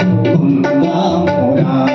Om Namo Buddhaya.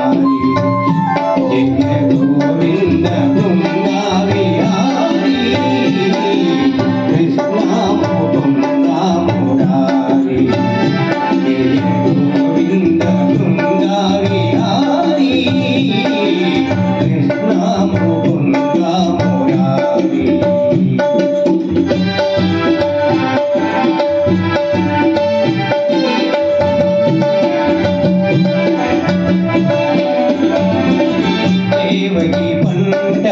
Devaki పంట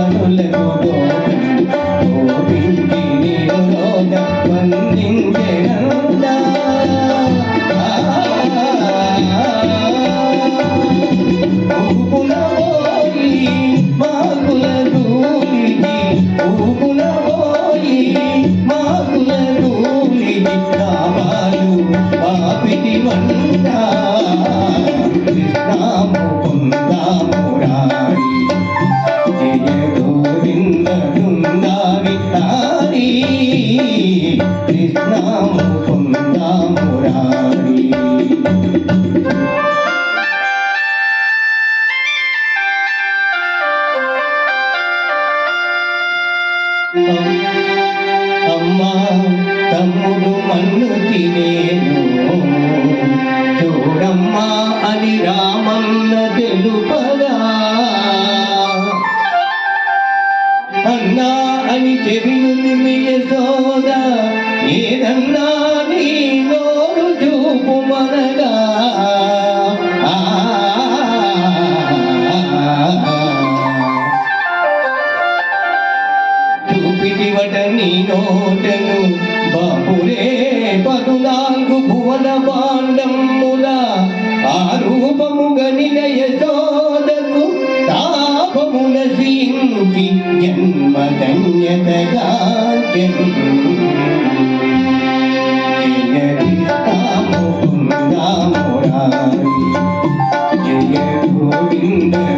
কামলে মোর అమ్మా తమ్ముడు మన్ను తినే மரண you.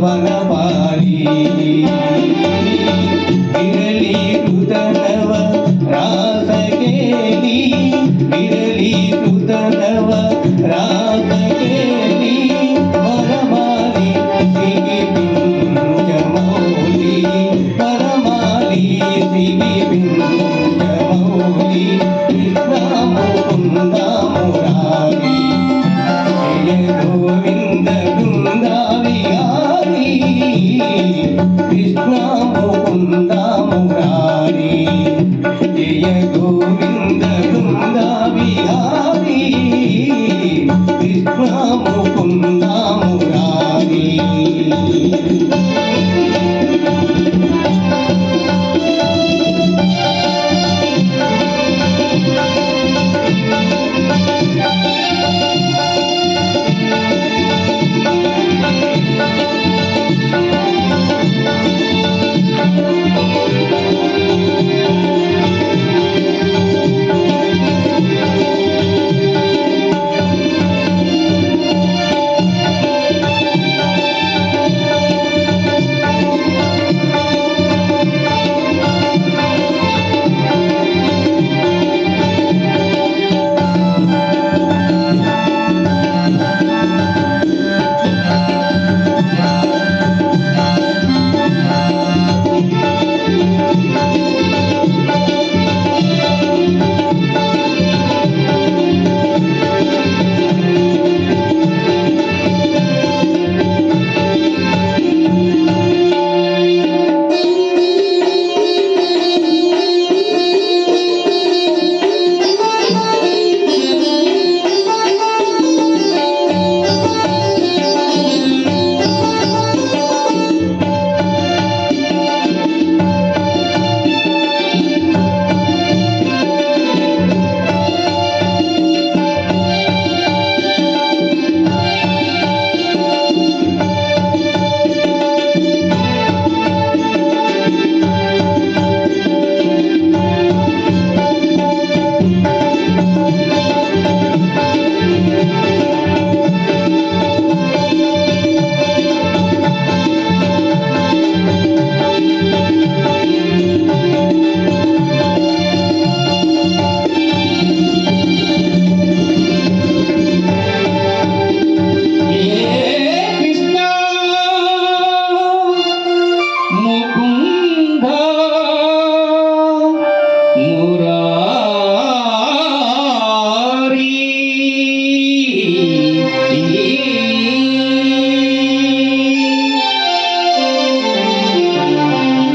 vagabundo. Om